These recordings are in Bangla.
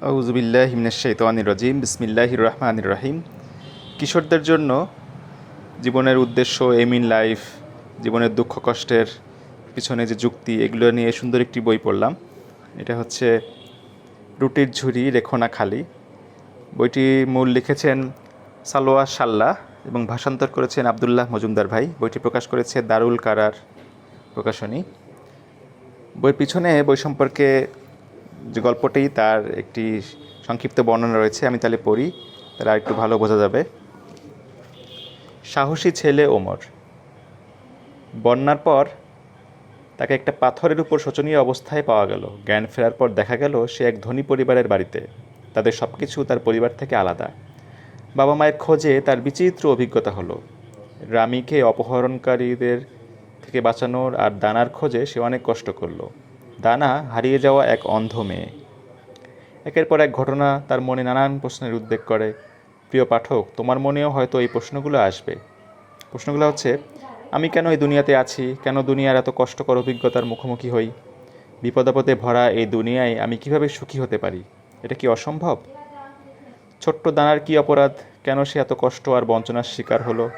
আউজুবিল্লাহ হিমনাশাইতানি রাজিম বিসমিল্লাহ রহমান রহিম। কিশোরদের জন্য জীবনের উদ্দেশ্য এম ইন লাইফ, জীবনের দুঃখ, কষ্টের পিছনে যে যুক্তি, এগুলো নিয়ে সুন্দর একটি বই পড়লাম। এটা হচ্ছে রুটির ঝুড়ি, রেখোনা খালি। বইটি মূল লিখেছেন সালোয়া সাল্লাহ এবং ভাষান্তর করেছেন আবদুল্লাহ মজুমদার ভাই। বইটি প্রকাশ করেছে দারুল কারার প্রকাশনী। বইয়ের পিছনে বই সম্পর্কে যে গল্পটি তার একটি সংক্ষিপ্ত বর্ণনা রয়েছে, আমি তাহলে পড়ি, তাহলে আর একটু ভালো বোঝা যাবে। সাহসী ছেলে ওমর। বন্যার পর তাকে একটা পাথরের উপর শোচনীয় অবস্থায় পাওয়া গেল। জ্ঞান ফেরার পর দেখা গেল, সে এক ধনী পরিবারের বাড়িতে। তাদের সব কিছু তার পরিবার থেকে আলাদা। বাবা মায়ের খোঁজে তার বিচিত্র অভিজ্ঞতা হলো। রামিকে অপহরণকারীদের থেকে বাঁচানোর আর দানার খোঁজে সে অনেক কষ্ট করল। দানা হারিয়ে যাওয়া এক অন্ধ মেয়ে। একের পর এক ঘটনা তার মনে নানান প্রশ্নের উদ্বেগ করে। প্রিয় পাঠক, তোমার মনেও হয়তো এই প্রশ্নগুলো আসবে। প্রশ্নগুলো হচ্ছে, আমি কেন এই দুনিয়াতে আছি? কেন দুনিয়ার এত কষ্টকর অভিজ্ঞতার মুখোমুখি হই? বিপদাপদে ভরা এই দুনিয়ায় আমি কীভাবে সুখী হতে পারি? এটা কি অসম্ভব? ছোট্ট দানার কি অপরাধ? কেন সে এত কষ্ট আর বঞ্চনার শিকার হলো?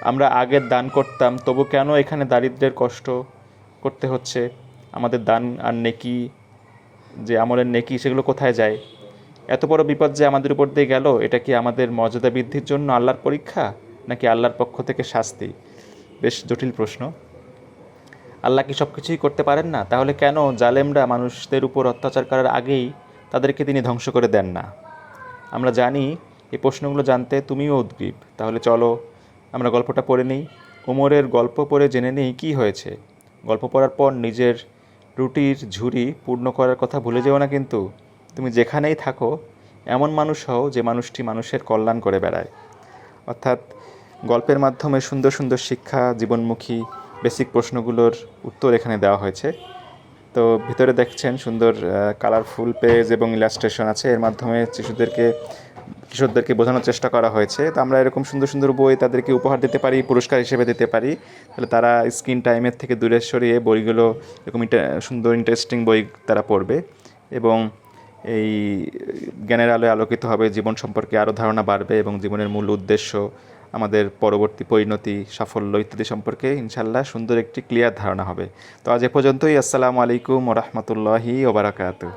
আমরা আগের দান করতাম, তবু কেন এখানে দারিদ্রের কষ্ট করতে হচ্ছে? আমাদের দান আর নেকি, যে আমলের নেকি, সেগুলো কোথায় যায়? এত বড় বিপদ যে আমাদের উপর দিয়ে গেল, এটা কি আমাদের মর্যাদা বৃদ্ধির জন্য আল্লাহর পরীক্ষা, নাকি আল্লাহর পক্ষ থেকে শাস্তি? বেশ জটিল প্রশ্ন। আল্লাহ কি সব কিছুই করতে পারেন না? তাহলে কেন জালেমরা মানুষদের উপর অত্যাচার করার আগেই তাদেরকে তিনি ধ্বংস করে দেন না? আমরা জানি, এই প্রশ্নগুলো জানতে তুমিও উদ্গ্রীব। তাহলে চলো, আমরা গল্পটা পড়ে নিই। ওমরের গল্প পড়ে জেনে নিই কী হয়েছে। গল্প পড়ার পর নিজের রুটির ঝুড়ি পূর্ণ করার কথা ভুলে যেও না কিন্তু। তুমি যেখানেই থাকো, এমন মানুষ হও যে মানুষটি মানুষের কল্যাণ করে বেড়ায়। অর্থাৎ গল্পের মাধ্যমে সুন্দর সুন্দর শিক্ষা, জীবনমুখী বেসিক প্রশ্নগুলোর উত্তর এখানে দেওয়া হয়েছে। তো ভিতরে দেখছেন সুন্দর কালারফুল পেজ এবং ইলাস্ট্রেশন আছে। এর মাধ্যমে শিশুদেরকে কিশোরদেরকে বোঝানোর চেষ্টা করা হয়েছে। তো আমরা এরকম সুন্দর সুন্দর বই তাদেরকে উপহার দিতে পারি, পুরস্কার হিসেবে দিতে পারি। তাহলে তারা স্ক্রিন টাইমের থেকে দূরে সরিয়ে বইগুলো, এরকম সুন্দর ইন্টারেস্টিং বই তারা পড়বে। এবং এই জ্ঞানের আলোয় আলোকিত হবে, জীবন সম্পর্কে আরও ধারণা বাড়বে এবং জীবনের মূল উদ্দেশ্য, আমাদের পরবর্তী পরিণতি, সাফল্য ইত্যাদি সম্পর্কে ইনশাল্লাহ সুন্দর একটি ক্লিয়ার ধারণা হবে। তো আজ এ পর্যন্তই, আসসালামু আলাইকুম রহমতুল্লাহি ওবরাকাতু